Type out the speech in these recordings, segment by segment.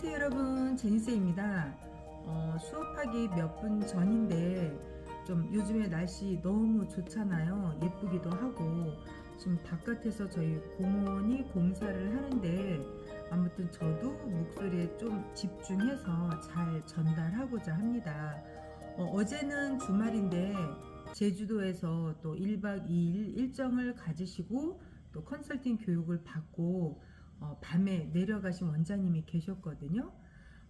안녕하세요 여러분. 제니쌤입니다. 어, 수업하기 몇 분 전인데 좀 요즘에 날씨 너무 좋잖아요. 예쁘기도 하고 지금 바깥에서 저희 공원이 공사를 하는데 아무튼 저도 목소리에 좀 집중해서 잘 전달하고자 합니다. 어, 제는 주말인데 제주도에서 또 1박 2일 일정을 가지시고 또 컨설팅 교육을 받고 어, 밤에 내려가신 원장님이 계셨거든요.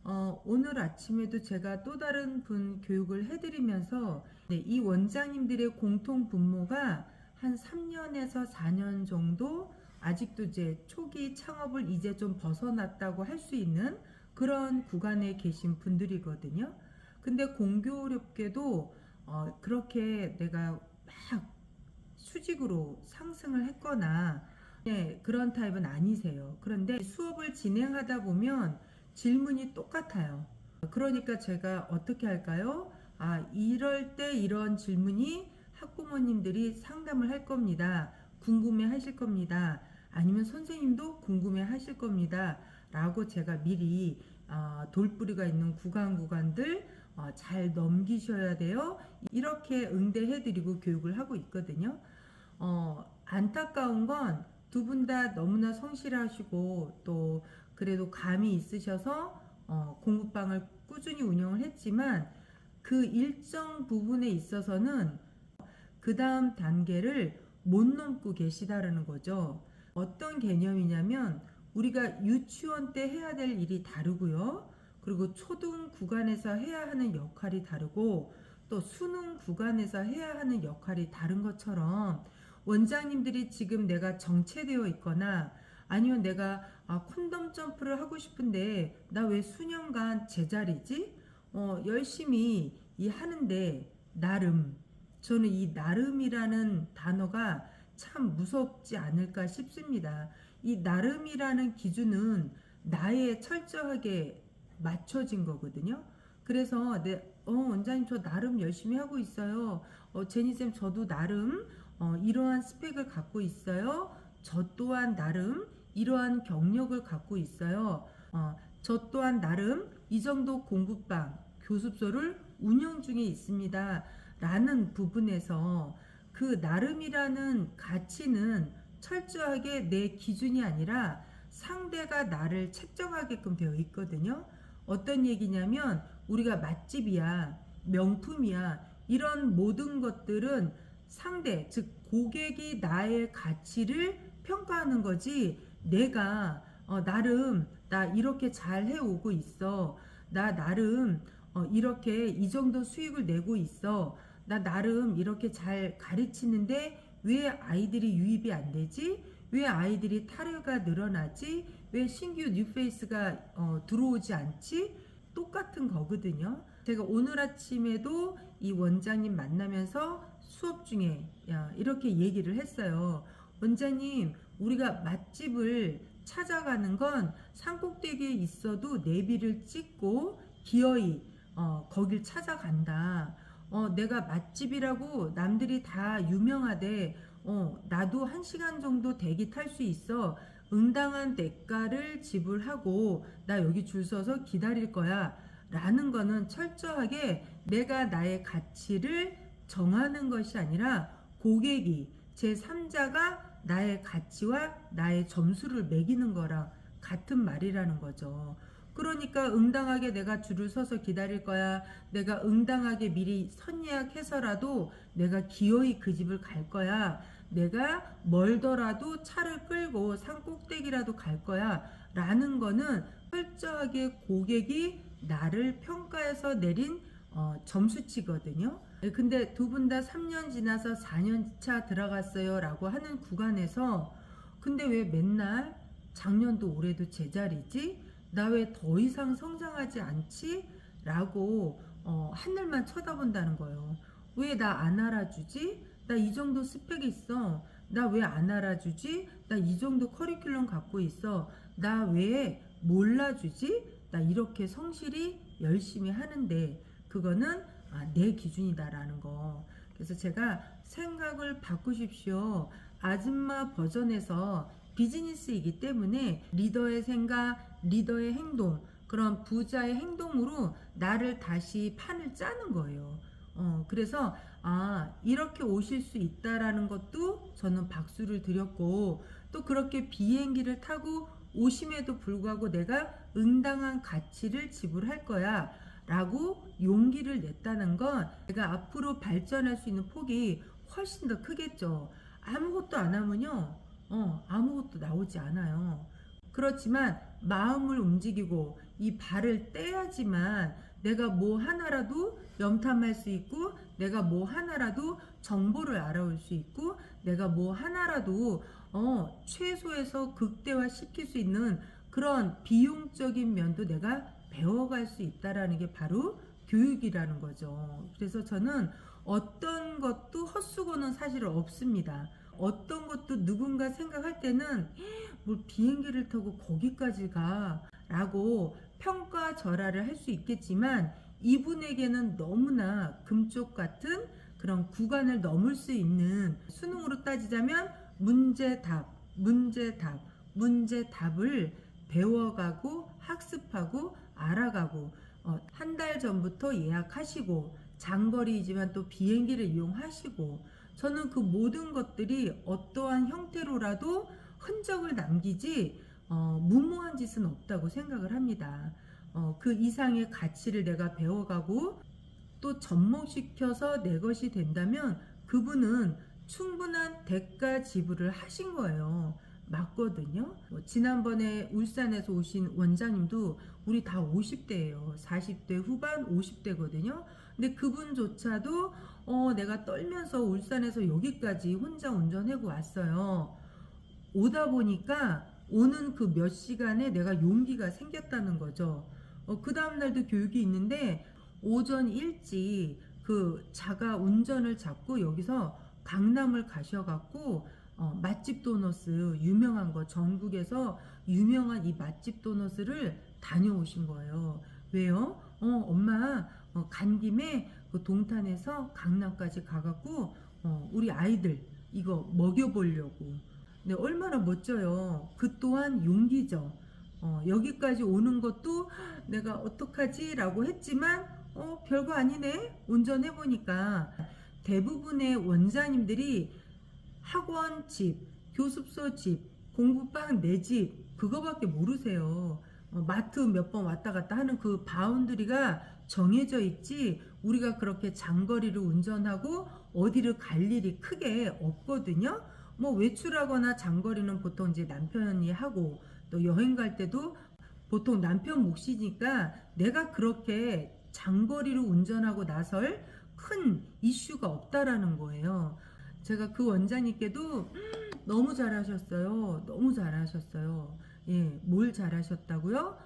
어, 오늘 아침에도 제가 또 다른 분 교육을 해드리면서 네, 이 원장님들의 공통 분모가 한 3년에서 4년 정도 아직도 이제 초기 창업을 이제 좀 벗어났다고 할 수 있는 그런 구간에 계신 분들이거든요. 근데 공교롭게도 어, 그렇게 내가 막 수직으로 상승을 했거나 네, 그런 타입은 아니세요. 그런데 수업을 진행하다 보면 질문이 똑같아요. 그러니까 제가 어떻게 할까요? 아, 이럴 때 이런 질문이 학부모님들이 상담을 할 겁니다. 궁금해 하실 겁니다. 아니면 선생님도 궁금해 하실 겁니다. 라고 제가 미리 어, 돌뿌리가 있는 구간 구간들 어, 잘 넘기셔야 돼요. 이렇게 응대해 드리고 교육을 하고 있거든요. 어, 안타까운 건 두 분 다 너무나 성실하시고 또 그래도 감이 있으셔서 어, 공부방을 꾸준히 운영을 했지만 그 일정 부분에 있어서는 그 다음 단계를 못 넘고 계시다라는 거죠. 어떤 개념이냐면 우리가 유치원 때 해야 될 일이 다르고요. 그리고 초등 구간에서 해야 하는 역할이 다르고 또 수능 구간에서 해야 하는 역할이 다른 것처럼 원장님들이 지금 내가 정체되어 있거나 아니면 내가 아, 콘돔 점프를 하고 싶은데 나 왜 수년간 제자리지? 어, 열심히 이 하는데 나름 저는 이 나름이라는 단어가 참 무섭지 않을까 싶습니다. 이 나름이라는 기준은 나에 철저하게 맞춰진 거거든요. 그래서 내, 어, 원장님 저 나름 열심히 하고 있어요. 어, 제니쌤 저도 나름 어, 이러한 스펙을 갖고 있어요. 저 또한 나름 이러한 경력을 갖고 있어요. 어, 저 또한 나름 이 정도 공부방, 교습소를 운영 중에 있습니다. 라는 부분에서 그 나름이라는 가치는 철저하게 내 기준이 아니라 상대가 나를 책정하게끔 되어 있거든요. 어떤 얘기냐면 우리가 맛집이야, 명품이야, 이런 모든 것들은 상대, 즉 고객이 나의 가치를 평가하는 거지 내가 어, 나름 나 이렇게 잘 해오고 있어. 나 나름 어, 이렇게 이 정도 수익을 내고 있어. 나 나름 이렇게 잘 가르치는데 왜 아이들이 유입이 안 되지? 왜 아이들이 탈의가 늘어나지? 왜 신규 뉴페이스가 어, 들어오지 않지? 똑같은 거거든요. 제가 오늘 아침에도 이 원장님 만나면서 수업 중에 야, 이렇게 얘기를 했어요. 원장님, 우리가 맛집을 찾아가는 건 산꼭대기에 있어도 내비를 찍고 기어이 어, 거길 찾아간다. 어, 내가 맛집이라고 남들이 다 유명하대. 어, 나도 한 시간 정도 대기 탈 수 있어. 응당한 대가를 지불하고 나 여기 줄 서서 기다릴 거야. 라는 거는 철저하게 내가 나의 가치를 정하는 것이 아니라 고객이 제3자가 나의 가치와 나의 점수를 매기는 거랑 같은 말이라는 거죠. 그러니까 응당하게 내가 줄을 서서 기다릴 거야. 내가 응당하게 미리 선예약해서라도 내가 기어이 그 집을 갈 거야. 내가 멀더라도 차를 끌고 산 꼭대기라도 갈 거야. 라는 거는 철저하게 고객이 나를 평가해서 내린 어, 점수치거든요. 근데 두 분 다 3년 지나서 4년 차 들어갔어요. 라고 하는 구간에서 근데 왜 맨날 작년도 올해도 제자리지? 나 왜 더 이상 성장하지 않지? 라고 어, 하늘만 쳐다본다는 거예요. 왜 나 안 알아주지? 나 이 정도 스펙 있어. 나 왜 안 알아주지? 나 이 정도 커리큘럼 갖고 있어. 나 왜 몰라주지? 나 이렇게 성실히 열심히 하는데 그거는 아, 내 기준이다라는 거. 그래서 제가 생각을 바꾸십시오. 아줌마 버전에서 비즈니스이기 때문에 리더의 생각, 리더의 행동, 그런 부자의 행동으로 나를 다시 판을 짜는 거예요. 어, 그래서 아 이렇게 오실 수 있다라는 것도 저는 박수를 드렸고 또 그렇게 비행기를 타고 오심에도 불구하고 내가 응당한 가치를 지불할 거야 라고 용기를 냈다는 건 내가 앞으로 발전할 수 있는 폭이 훨씬 더 크겠죠. 아무것도 안 하면요. 어, 아무것도 나오지 않아요. 그렇지만 마음을 움직이고 이 발을 떼야지만 내가 뭐 하나라도 염탐할 수 있고 내가 뭐 하나라도 정보를 알아올 수 있고 내가 뭐 하나라도 어 최소에서 극대화 시킬 수 있는 그런 비용적인 면도 내가 배워갈 수 있다라는 게 바로 교육이라는 거죠. 그래서 저는 어떤 것도 헛수고는 사실 없습니다. 어떤 것도 누군가 생각할 때는 뭘 비행기를 타고 거기까지 가 라고 평가절하를 할 수 있겠지만 이분에게는 너무나 금쪽 같은 그런 구간을 넘을 수 있는 수능으로 따지자면 문제 답, 문제 답, 문제 답을 배워가고 학습하고 알아가고 어, 한 달 전부터 예약하시고 장거리이지만 또 비행기를 이용하시고 저는 그 모든 것들이 어떠한 형태로라도 흔적을 남기지 어, 무모한 짓은 없다고 생각을 합니다. 어, 그 이상의 가치를 내가 배워가고 또 접목시켜서 내 것이 된다면 그분은 충분한 대가 지불을 하신 거예요. 맞거든요. 뭐 지난번에 울산에서 오신 원장님도 우리 다 50대예요. 40대 후반 50대거든요. 근데 그분조차도 어, 내가 떨면서 울산에서 여기까지 혼자 운전하고 왔어요. 오다 보니까 오는 그 몇 시간에 내가 용기가 생겼다는 거죠. 어, 그 다음날도 교육이 있는데 오전 일찍 그 자가 운전을 잡고 여기서 강남을 가셔갖고 어, 맛집 도너스 유명한 거 전국에서 유명한 이 맛집 도너스를 다녀오신 거예요. 왜요? 어, 엄마 어, 간 김에 그 동탄에서 강남까지 가갖고 어, 우리 아이들 이거 먹여보려고. 네, 얼마나 멋져요. 그 또한 용기죠. 어, 여기까지 오는 것도 내가 어떡하지라고 했지만 어, 별거 아니네. 운전해 보니까 대부분의 원장님들이 학원 집, 교습소 집, 공부방 내 집 그거밖에 모르세요. 어, 마트 몇 번 왔다 갔다 하는 그 바운드리가 정해져 있지 우리가 그렇게 장거리를 운전하고 어디를 갈 일이 크게 없거든요. 뭐 외출하거나 장거리는 보통 이제 남편이 하고 또 여행 갈 때도 보통 남편 몫이니까 내가 그렇게 장거리로 운전하고 나설 큰 이슈가 없다라는 거예요. 제가 그 원장님께도 너무 잘하셨어요. 너무 잘하셨어요. 예, 뭘 잘하셨다고요?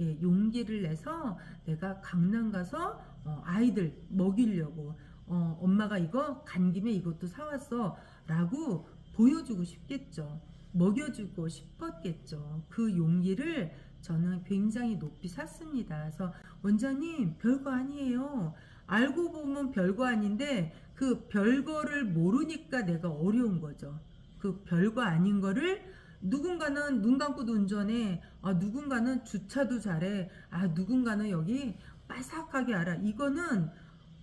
예, 용기를 내서 내가 강남 가서 어, 아이들 먹이려고 어, 엄마가 이거 간 김에 이것도 사왔어 라고 보여주고 싶겠죠. 먹여주고 싶었겠죠. 그 용기를 저는 굉장히 높이 샀습니다. 그래서 원장님 별거 아니에요. 알고 보면 별거 아닌데 그 별거를 모르니까 내가 어려운 거죠. 그 별거 아닌 거를 누군가는 눈 감고도 운전해. 아, 누군가는 주차도 잘해. 아, 누군가는 여기 빠삭하게 알아. 이거는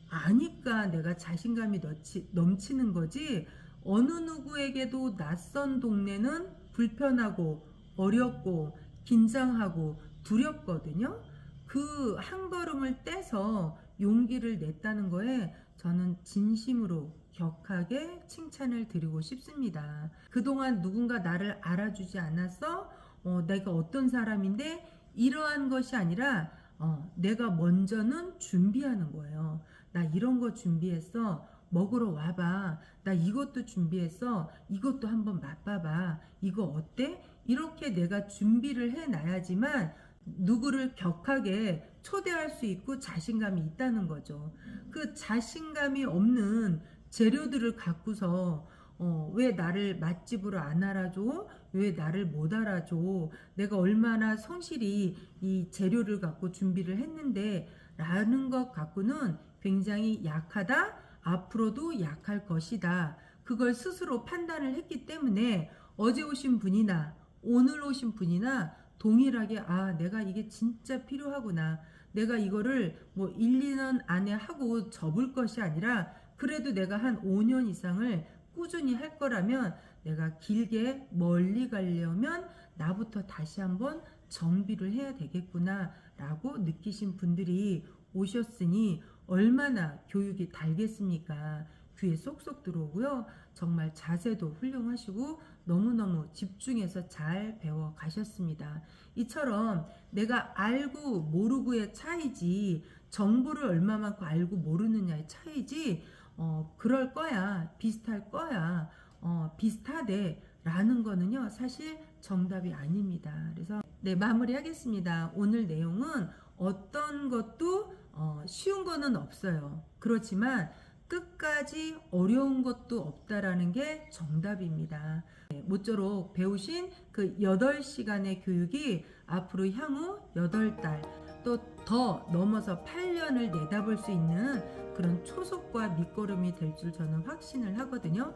아니까 내가 자신감이 넘치, 넘치는 거지. 어느 누구에게도 낯선 동네는 불편하고 어렵고 긴장하고 두렵거든요. 그 한 걸음을 떼서 용기를 냈다는 거에 저는 진심으로 격하게 칭찬을 드리고 싶습니다. 그동안 누군가 나를 알아주지 않았어? 어, 내가 어떤 사람인데 이러한 것이 아니라 어, 내가 먼저는 준비하는 거예요. 나 이런 거 준비했어. 먹으러 와봐. 나 이것도 준비했어. 이것도 한번 맛봐봐. 이거 어때? 이렇게 내가 준비를 해놔야지만 누구를 격하게 초대할 수 있고 자신감이 있다는 거죠. 그 자신감이 없는 재료들을 갖고서 어, 왜 나를 맛집으로 안 알아줘? 왜 나를 못 알아줘? 내가 얼마나 성실히 이 재료를 갖고 준비를 했는데 라는 것 갖고는 굉장히 약하다. 앞으로도 약할 것이다. 그걸 스스로 판단을 했기 때문에 어제 오신 분이나 오늘 오신 분이나 동일하게 아 내가 이게 진짜 필요하구나 내가 이거를 뭐 1, 2년 안에 하고 접을 것이 아니라 그래도 내가 한 5년 이상을 꾸준히 할 거라면 내가 길게 멀리 가려면 나부터 다시 한번 정비를 해야 되겠구나 라고 느끼신 분들이 오셨으니 얼마나 교육이 달겠습니까? 귀에 쏙쏙 들어오고요. 정말 자세도 훌륭하시고 너무너무 집중해서 잘 배워 가셨습니다. 이처럼 내가 알고 모르고의 차이지 정보를 얼마만큼 알고 모르느냐의 차이지 어 그럴 거야 비슷할 거야 어 비슷하대 라는 거는요 사실 정답이 아닙니다. 그래서 네 마무리하겠습니다. 오늘 내용은 어떤 것도 어, 쉬운 거는 없어요. 그렇지만 끝까지 어려운 것도 없다라는 게 정답입니다. 네, 모쪼록 배우신 그 8시간의 교육이 앞으로 향후 8달 또 더 넘어서 8년을 내다볼 수 있는 그런 초속과 밑거름이 될 줄 저는 확신을 하거든요.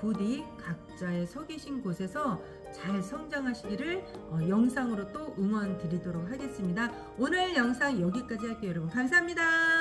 부디 각자의 서 계신 곳에서 잘 성장하시기를 어, 영상으로 또 응원 드리도록 하겠습니다. 오늘 영상 여기까지 할게요, 여러분. 감사합니다.